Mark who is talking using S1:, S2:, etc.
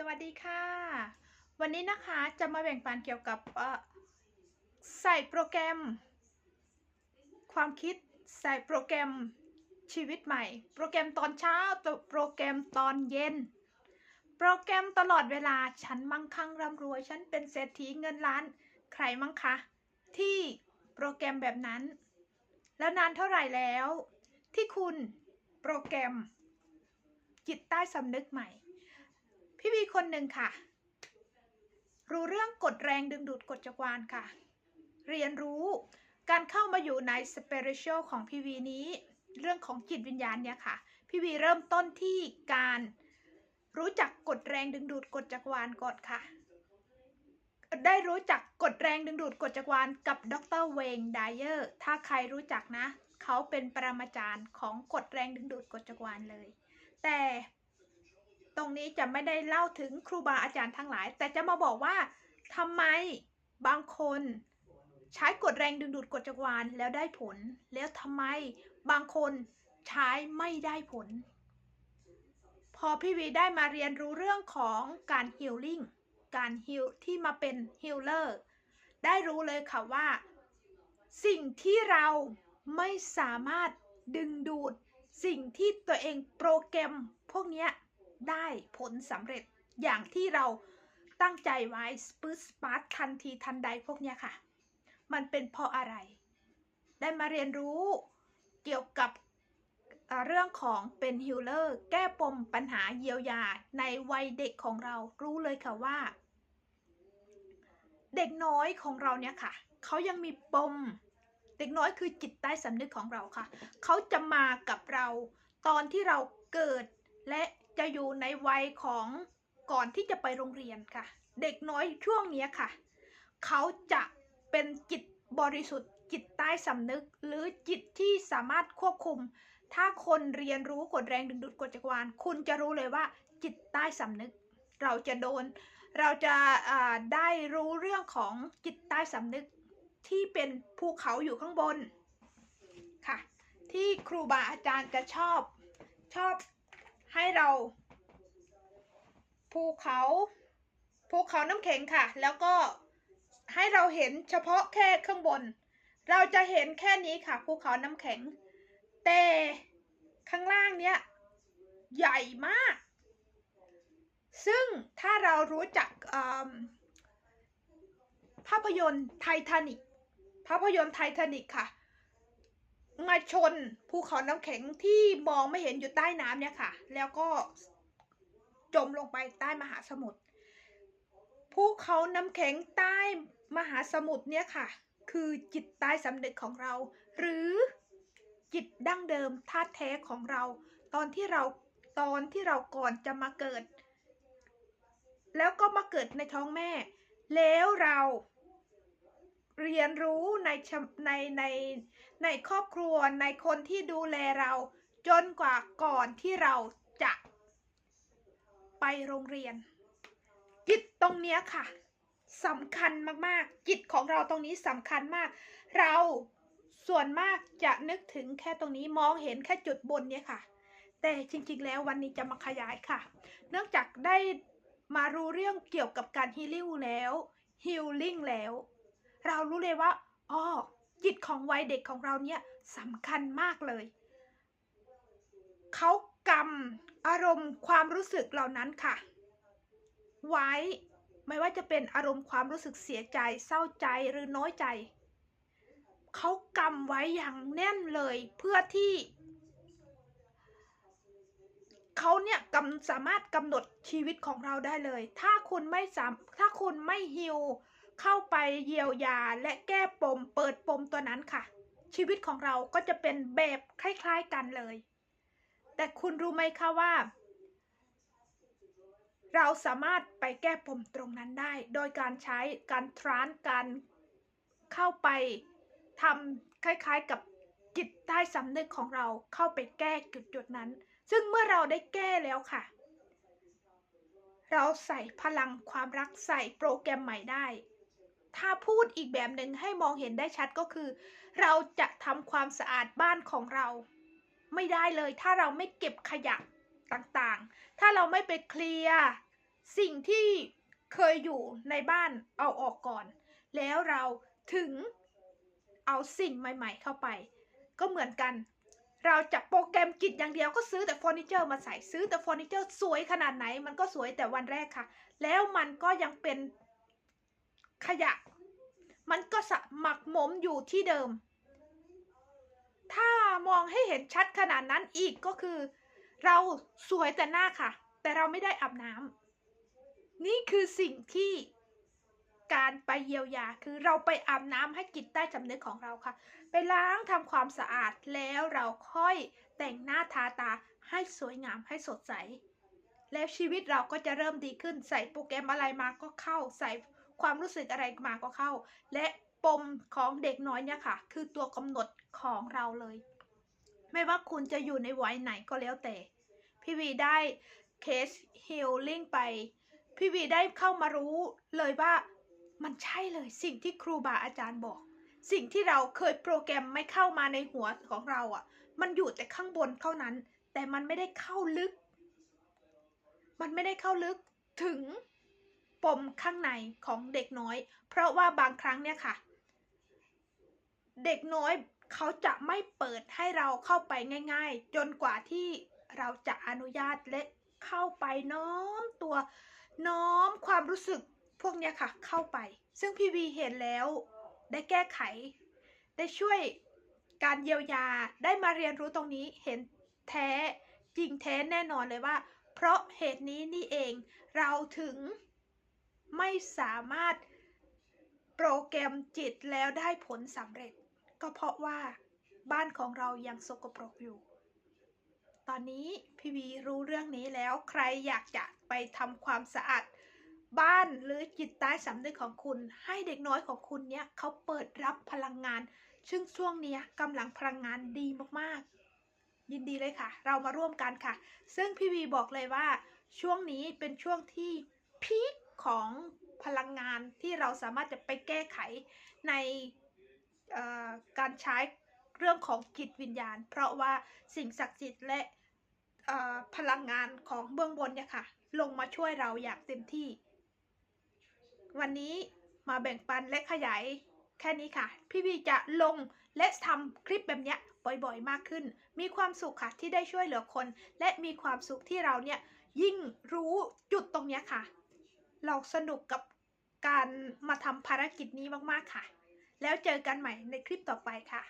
S1: สวัสดีค่ะ วันนี้นะคะจะมาแบ่งปันเกี่ยวกับใส่โปรแกรม ความคิดใส่โปรแกรมชีวิตใหม่ โปรแกรมตอนเช้าโปรแกรมตอนเย็น โปรแกรมตลอดเวลาฉันมั่งคั่งร่ำรวย ฉันเป็นเศรษฐีเงินล้านใครมั่งคะ ที่โปรแกรมแบบนั้น แล้วนานเท่าไหร่แล้ว ที่คุณโปรแกรมจิตใต้สำนึกใหม่ พี่วีคนหนึ่งค่ะ รู้เรื่องกฎแรงดึงดูดกฎจักรวาลค่ะ เรียนรู้การเข้ามาอยู่ในสเปเร t ช a ลของพี่วีนี้ เรื่องของจิตวิญญาณเนี่ยค่ะ พี่วีเริ่มต้นที่การรู้จักกฎแรงดึงดูดกฎจักรวาลก่อนค่ะ ได้รู้จักกฎแรงดึงดูดกฎจักรวาลกับดรเวงไดเออร์ถ้าใครรู้จักนะ เขาเป็นปรมาจารย์ของกฎแรงดึงดูดกฎจักรวาลเลย แต่ รงนี้จะไม่ได้เล่าถึงครูบาอาจารย์ทั้งหลาย แต่จะมาบอกว่าทำไมบางคนใช้กฎแรงดึงดูดกฎจักรวาลแล้วได้ผล แล้วทำไมบางคนใช้ไม่ได้ผล พอพี่วีได้มาเรียนรู้เรื่องของการฮิลลิ่งการฮิลที่มาเป็นฮิลเลอร์ได้รู้เลยค่ะว่า สิ่งที่เราไม่สามารถดึงดูด สิ่งที่ตัวเองโปรแกรมพวกเนี้ย ได้ผลสำเร็จอย่างที่เราตั้งใจไว้สปืสปาร์ตทันทีทันใดพวกเนี้ยค่ะ มันเป็นเพราะอะไร ได้มาเรียนรู้เกี่ยวกับเรื่องของเป็นฮิลเลอร์แก้ปมปัญหาเยียวยาในวัยเด็กของเรารู้เลยค่ะว่า เด็กน้อยของเราเนี่ยค่ะ เขายังมีปม เด็กน้อยคือจิตใต้สำนึกของเราค่ะ เขาจะมากับเราตอนที่เราเกิดและ จะอยู่ในวัยของก่อนที่จะไปโรงเรียนค่ะ เด็กน้อยช่วงนี้ค่ะ เขาจะเป็นจิตบริสุทธิ์ จิตใต้สำนึก หรือจิตที่สามารถควบคุม ถ้าคนเรียนรู้กฎแรงดึงดูดกฎจักรวาลคุณจะรู้เลยว่า จิตใต้สำนึก เราจะโดน เราจะได้รู้เรื่องของจิตใต้สำนึกที่เป็นภูเขาอยู่ข้างบนค่ะ ที่ครูบาอาจารย์จะชอบชอบ ให้เราภูเขาภูเขาน้ำแข็งค่ะ แล้วก็ให้เราเห็นเฉพาะแค่ข้างบน เราจะเห็นแค่นี้ค่ะภูเขาน้ำแข็ง แต่ข้างล่างเนี้ยใหญ่มาก ซึ่งถ้าเรารู้จักภาพยนตร์ไททานิกภาพยนตร์ไททานิกค่ะ มาชนภูเขาน้ำแข็งที่มองไม่เห็นอยู่ใต้น้ำเนี่ยค่ะ แล้วก็จมลงไปใต้มหาสมุทรภูเขาน้ำแข็งใต้มหาสมุทรเนี่ยค่ะ คือจิตใต้สำนึกของเรา หรือจิตดั้งเดิมธาตุแท้ของเรา ตอนที่เราตอนที่เราก่อนจะมาเกิด แล้วก็มาเกิดในท้องแม่ แล้วเรา เรียนรู้ในในในในครอบครัวในคนที่ดูแลเราจนกว่าก่อนที่เราจะไปโรงเรียน จิตตรงเนี้ยค่ะสำคัญมากๆ จิตของเราตรงนี้สำคัญมาก เราส่วนมากจะนึกถึงแค่ตรงนี้มองเห็นแค่จุดบนเนี่ยค่ะ แต่จริงๆ แล้ววันนี้จะมาขยายค่ะ เนื่องจากได้มารู้เรื่องเกี่ยวกับการฮีลิ่งแล้วฮิลลิ่งแล้ว เรารู้เลยว่าอ๋อจิตของวัยเด็กของเราเนี่ยสำคัญมากเลย เขากำอารมณ์ความรู้สึกเหล่านั้นค่ะ ไว้ไม่ว่าจะเป็นอารมณ์ความรู้สึกเสียใจ เศร้าใจหรือน้อยใจ เขากำไว้อย่างแน่นเลยเพื่อที่ เขาเนี่ยกำสามารถกำหนดชีวิตของเราได้เลย ถ้าคุณไม่สามถ้าคุณไม่ฮิว เข้าไปเยียวยาและแก้ปมเปิดปมตัวนั้นค่ะ ชีวิตของเราก็จะเป็นแบบคล้ายๆกันเลย แต่คุณรู้ไหมคะว่า เราสามารถไปแก้ปมตรงนั้นได้ โดยการใช้การทรานการเข้าไปทำคล้ายๆกับจิตใต้สำนึกของเราเข้าไปแก้จุดจุดๆนั้น ซึ่งเมื่อเราได้แก้แล้วค่ะ เราใส่พลังความรักใส่โปรแกรมใหม่ได้ ถ้าพูดอีกแบบหนึ่งให้มองเห็นได้ชัดก็คือ เราจะทำความสะอาดบ้านของเรา ไม่ได้เลย ถ้าเราไม่เก็บขยะต่างๆ ถ้าเราไม่ไปเคลียร์สิ่งที่เคยอยู่ในบ้านเอาออกก่อน แล้วเราถึงเอาสิ่งใหม่ ๆ เข้าไป ก็เหมือนกัน เราจะโปรแกรมกิจอย่างเดียวก็ซื้อแต่เฟอร์นิเจอร์มาใส่ซื้อแต่เฟอร์นิเจอร์สวยขนาดไหน มันก็สวยแต่วันแรกค่ะ แล้วมันก็ยังเป็น ขยะ มันก็สะหมักหมมอยู่ที่เดิม ถ้ามองให้เห็นชัดขนาดนั้นอีกก็คือ เราสวยแต่หน้าค่ะ แต่เราไม่ได้อาบน้ำนี่คือสิ่งที่การไปเยียวยาคือเราไปอาบน้ำให้จิตใต้สำนึกของเราค่ะ ไปล้างทำความสะอาดแล้วเราค่อยแต่งหน้าทาตาให้สวยงามให้สดใส แล้วชีวิตเราก็จะเริ่มดีขึ้นใส่โปรแกรมอะไรมาก็เข้าใส่ ความรู้สึกอะไรมาก็เข้า และปมของเด็กน้อยเนี่ยค่ะ คือตัวกำหนดของเราเลย ไม่ว่าคุณจะอยู่ในวัยไหนก็แล้วแต่ พี่วีได้เคสฮิลลิ่งไป พี่วีได้เข้ามารู้เลยว่ามันใช่เลยสิ่งที่ครูบาอาจารย์บอก สิ่งที่เราเคยโปรแกรมไม่เข้ามาในหัวของเราอะ่ะ มันอยู่แต่ข้างบนเท่านั้น แต่มันไม่ได้เข้าลึก มันไม่ได้เข้าลึกถึง ปมข้างในของเด็กน้อย เพราะว่าบางครั้งเนี่ยค่ะ เด็กน้อยเขาจะไม่เปิดให้เราเข้าไปง่าย ๆ จนกว่าที่เราจะอนุญาตและเข้าไปน้อมตัวน้อมความรู้สึกพวกเนี้ยค่ะเข้าไป ซึ่งพี่วีเห็นแล้วได้แก้ไข ได้ช่วยการเยียวยาได้มาเรียนรู้ตรงนี้เห็นแท้จริงแท้แน่นอนเลยว่า เพราะเหตุนี้นี่เองเราถึง ไม่สามารถโปรแกรมจิตแล้วได้ผลสำเร็จ ก็เพราะว่าบ้านของเรายังสกปรกอยู่ ตอนนี้พี่วีรู้เรื่องนี้แล้วใครอยากจะไปทำความสะอาดบ้านหรือจิตใต้สำนึกของคุณ ให้เด็กน้อยของคุณเนี่ยเขาเปิดรับพลังงาน ซึ่งช่วงนี้กำลังพลังงานดีมากๆ ยินดีเลยค่ะ เรามาร่วมกันค่ะ ซึ่งพี่วีบอกเลยว่า ช่วงนี้เป็นช่วงที่พีค ของพลังงานที่เราสามารถจะไปแก้ไขในการใช้เรื่องของจิตวิญญาณ เพราะว่าสิ่งศักดิ์สิทธิ์และพลังงานของเบื้องบนเนี่ยค่ะ ลงมาช่วยเราอย่างเต็มที่ วันนี้มาแบ่งปันและขยายแค่นี้ค่ะ พี่วีจะลงและทำคลิปแบบเนี้ยบ่อยๆ มากขึ้น มีความสุขค่ะที่ได้ช่วยเหลือคน และมีความสุขที่เราเนี่ยยิ่งรู้จุดตรงเนี้ยค่ะ เราสนุกกับการมาทำภารกิจนี้มาก ๆ ค่ะ แล้วเจอกันใหม่ในคลิปต่อไปค่ะ